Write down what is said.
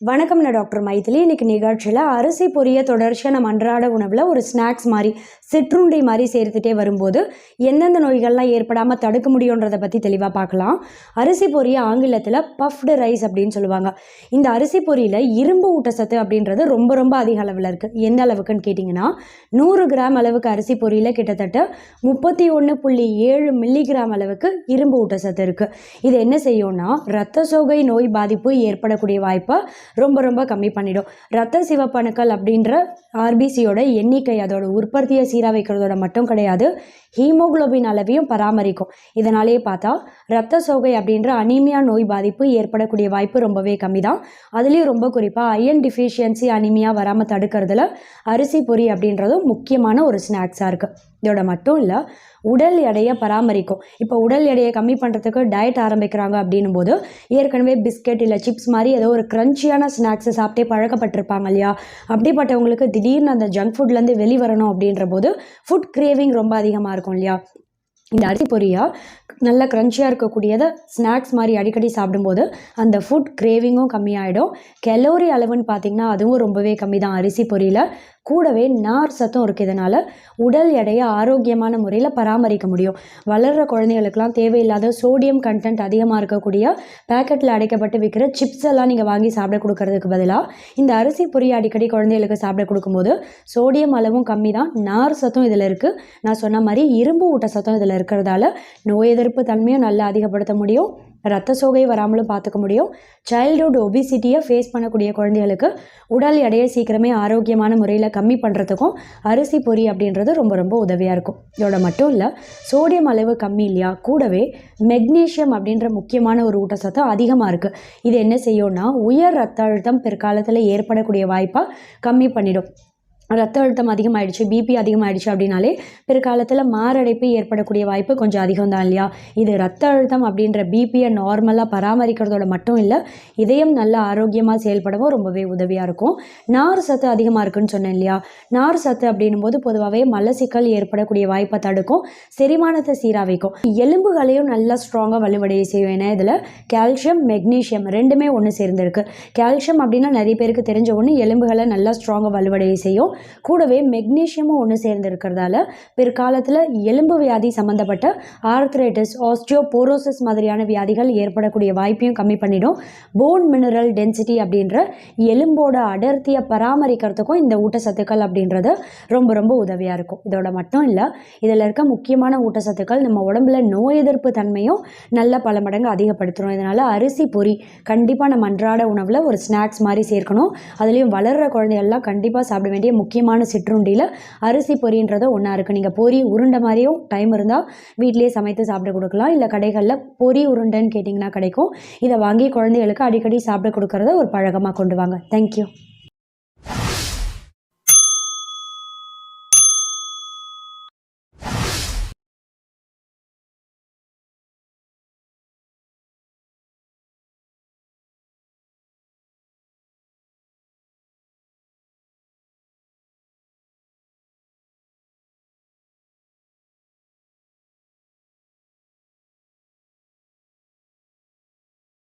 வணக்கம் நான் டாக்டர் மைதிலி. இன்னைக்கு நிகழ்ச்சியில் அரிசி பொரிய தொடர்ச்சியாக நம்ம அன்றாட உணவில் ஒரு ஸ்நாக்ஸ் மாதிரி சிற்றுண்டி மாதிரி சேர்த்துட்டே வரும்போது எந்தெந்த நோய்கள்லாம் ஏற்படாமல் தடுக்க முடியுன்றதை பற்றி தெளிவாக பார்க்கலாம். அரிசி பொரிய ஆங்கிலத்தில் பஃப்டு ரைஸ் அப்படின்னு சொல்லுவாங்க. இந்த அரிசி பொரியில் இரும்பு ஊட்டச்சத்து அப்படின்றது ரொம்ப ரொம்ப அதிக அளவில் இருக்குது எந்த அளவுக்குன்னு கேட்டிங்கன்னா நூறு கிராம் அளவுக்கு அரிசி பொரியில் கிட்டத்தட்ட முப்பத்தி ஒன்று புள்ளி ஏழு மில்லிகிராம் அளவுக்கு இரும்பு ஊட்டச்சத்து இருக்குது இது என்ன செய்யும்னா ரத்த சோகை நோய் பாதிப்பு ஏற்படக்கூடிய வாய்ப்பை ரொம்ப ரொம்ப கம்மி பண்ணிடும். ரத்த சிவப்பணுக்கள் அப்படின்ற ஆர்பிசியோட எண்ணிக்கை அதோட உற்பத்தியை சீராக வைக்கிறதோட மட்டும் கிடையாது ஹீமோகுளோபின் அளவையும் பராமரிக்கும். இதனாலேயே பார்த்தா ரத்த சோகை அப்படின்ற அனீமியா நோய் பாதிப்பு ஏற்படக்கூடிய வாய்ப்பு ரொம்பவே கம்மி தான் அதுலேயும் ரொம்ப குறிப்பாக அயன் டிஃபிஷியன்சி அனிமியா வராமல் தடுக்கிறதுல அரிசி பொரி அப்படின்றதும் முக்கியமான ஒரு ஸ்நாக்ஸாக இருக்குது இதோட மட்டும் இல்லை உடல் எடையை பராமரிக்கும். இப்போ உடல் எடையை கம்மி பண்ணுறதுக்கு டயட் ஆரம்பிக்கிறாங்க அப்படின்னும் போது ஏற்கனவே பிஸ்கெட் இல்லை சிப்ஸ் மாதிரி ஏதோ ஒரு க்ரன்ச்சியான ஸ்நாக்ஸை சாப்பிட்டே பழக்கப்பட்டிருப்பாங்க இல்லையா? அப்படிப்பட்டவங்களுக்கு திடீர்னு அந்த ஜங்க் ஃபுட்லேருந்து வெளிவரணும் அப்படின்ற போது ஃபுட் கிரேவிங் ரொம்ப அதிகமாக இருக்கும் இல்லையா? இந்த அரிசி பொரியா நல்ல க்ரன்ச்சியாக இருக்கக்கூடியதை ஸ்நாக்ஸ் மாதிரி அடிக்கடி சாப்பிடும்போது அந்த ஃபுட் கிரேவிங்கும் கம்மியாயிடும். கெலோரி அளவுன்னு பார்த்திங்கன்னா அதுவும் ரொம்பவே கம்மி தான் அரிசி பொரியில் கூடவே நார் சத்தம் இருக்குது இதனால் உடல் எடையை ஆரோக்கியமான முறையில் பராமரிக்க முடியும். வளர்கிற குழந்தைகளுக்கெல்லாம் தேவையில்லாத சோடியம் கண்டென்ட் அதிகமாக இருக்கக்கூடிய பேக்கெட்டில் அடைக்கப்பட்டு விற்கிற சிப்ஸ் எல்லாம் நீங்கள் வாங்கி சாப்பிட கொடுக்கறதுக்கு பதிலாக இந்த அரிசி பொரிய அடிக்கடி குழந்தைகளுக்கு சாப்பிட கொடுக்கும்போது சோடியம் அளவும் கம்மி தான். நார் சத்தும் இதில் இருக்குது நான் சொன்ன மாதிரி இரும்பு ஊட்ட சத்தம் இதில் இருக்கிறதால நோய் எதிர்ப்பு தன்மையும் நல்லா அதிகப்படுத்த முடியும். ரத்த சோகை வராமலும் பார்த்துக்க முடியும். சைல்டுஹுட் ஒபிசிட்டியை ஃபேஸ் பண்ணக்கூடிய குழந்தைகளுக்கு உடல் எடையை சீக்கிரமே ஆரோக்கியமான முறையில் கம்மி பண்ணுறதுக்கும் அரிசி பொரி அப்படின்றது ரொம்ப ரொம்ப உதவியாக இருக்கும். இதோட மட்டும் இல்லை சோடியம் அளவு கம்மி இல்லையா? கூடவே மெக்னீஷியம் அப்படின்ற முக்கியமான ஒரு ஊட்டச்சத்தம் அதிகமாக இருக்குது இது என்ன செய்யும்னா உயர் ரத்த அழுத்தம் பிற்காலத்தில் ஏற்படக்கூடிய வாய்ப்பாக கம்மி பண்ணிடும். ரத்த அழுத்தம் அதிகமாகிடுச்சு பிபி அதிகமாகிடுச்சு அப்படின்னாலே பிற்காலத்தில் மாரடைப்பு ஏற்படக்கூடிய வாய்ப்பு கொஞ்சம் அதிகம் தான் இல்லையா? இது ரத்த அழுத்தம் அப்படின்ற பிபியை நார்மலாக பராமரிக்கிறதோட மட்டும் இல்லை இதயம் நல்ல ஆரோக்கியமாக செயல்படவும் ரொம்பவே உதவியாக இருக்கும். நார் சத்து அதிகமாக இருக்குன்னு சொன்னேன் இல்லையா? நார் சத்து அப்படின்னும் போது பொதுவாகவே மலசிக்கல் ஏற்படக்கூடிய வாய்ப்பை தடுக்கும் செரிமானத்தை சீராக வைக்கும் எலும்புகளையும் நல்லா ஸ்ட்ராங்காக வலுவடைய செய்யும் ஏன்னா இதில் கால்சியம் மெக்னீஷியம் ரெண்டுமே ஒன்று சேர்ந்துருக்கு. கால்சியம் அப்படின்னா நிறைய பேருக்கு தெரிஞ்ச ஒன்று எலும்புகளை நல்லா ஸ்ட்ராங்காக வலுவடைய செய்யும். கூடவே மெக்னீஷியமும் ஒன்று சேர்ந்து இருக்கிறதால பிற்காலத்தில் எலும்பு வியாதி சம்மந்தப்பட்ட ஆர்த்ரைட்டிஸ் ஆஸ்டியோபோரோசிஸ் மாதிரியான வியாதிகள் ஏற்படக்கூடிய வாய்ப்பையும் கம்மி பண்ணிடும். போன் மினரல் டென்சிட்டி அப்படின்ற எலும்போட அடர்த்தியை பராமரிக்கிறதுக்கும் இந்த ஊட்டச்சத்துக்கள் அப்படின்றது ரொம்ப ரொம்ப உதவியாக இருக்கும். இதோட மட்டும் இல்லை இதில் இருக்க முக்கியமான ஊட்டச்சத்துக்கள் நம்ம உடம்புல நோய் எதிர்ப்பு தன்மையும் நல்ல பல மடங்கு அதிகப்படுத்துகிறோம் இதனால் அரிசி பொரி கண்டிப்பாக நம்ம அன்றாட உணவில் ஒரு ஸ்நாக்ஸ் மாதிரி சேர்க்கணும். அதுலேயும் வளர்கிற குழந்தைகள்லாம் கண்டிப்பாக சாப்பிட வேண்டிய முக்கியமான சிற்றுண்டியில் அரிசி பொரின்றத ஒன்றா இருக்குது நீங்கள் பொரி உருண்டை மாதிரியும் டைம் இருந்தால் வீட்டிலேயே சமைத்து சாப்பிட கொடுக்கலாம். இல்லை கடைகளில் பொரி உருண்டைன்னு கேட்டிங்கன்னா கிடைக்கும். இதை வாங்கி குழந்தைகளுக்கு அடிக்கடி சாப்பிட கொடுக்கறத ஒரு பழக்கமாக கொண்டு வாங்க. தேங்க்யூ